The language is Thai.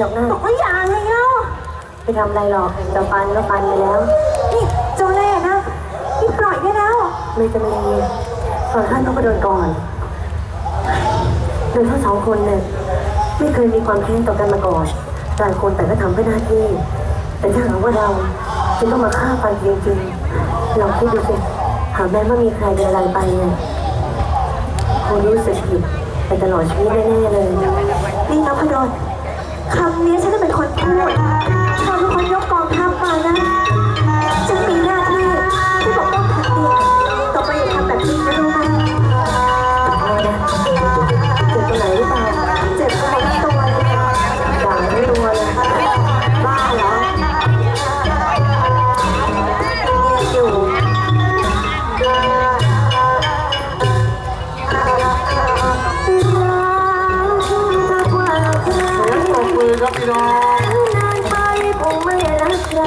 หรอกนะบอกว่าอย่าไงเล่าไปทำอะไรหรอกแต่ปันก็ปันไปแล้ว นี่โจ้าเล่นะพี่ปล่อยได้แล้วไม่จะมีก่อนท่านต้องกระโดนก่อนโดยทั้งสองคนเนี่ยไม่เคยมีความแค้นต่อกันมาก่อนต่างคนแต่ก็ทำเพื่อหน้าที่ แต่ถ้าหากว่าเราจะต้องมาฆ่าฟันจริงๆเราคิดดูสิหากแม้ว่ามีใครเดินอะไรไปเนี่ยคงรู้สึกผิดไปตลอดชีวิตแน่ๆเลยนี่ครับพระดอน คำนี้ฉันจะเป็นคนพูดเธอเป็คนยกกองทัพมานะ ครับพี่น้อง นานไปคมไม่รักใคร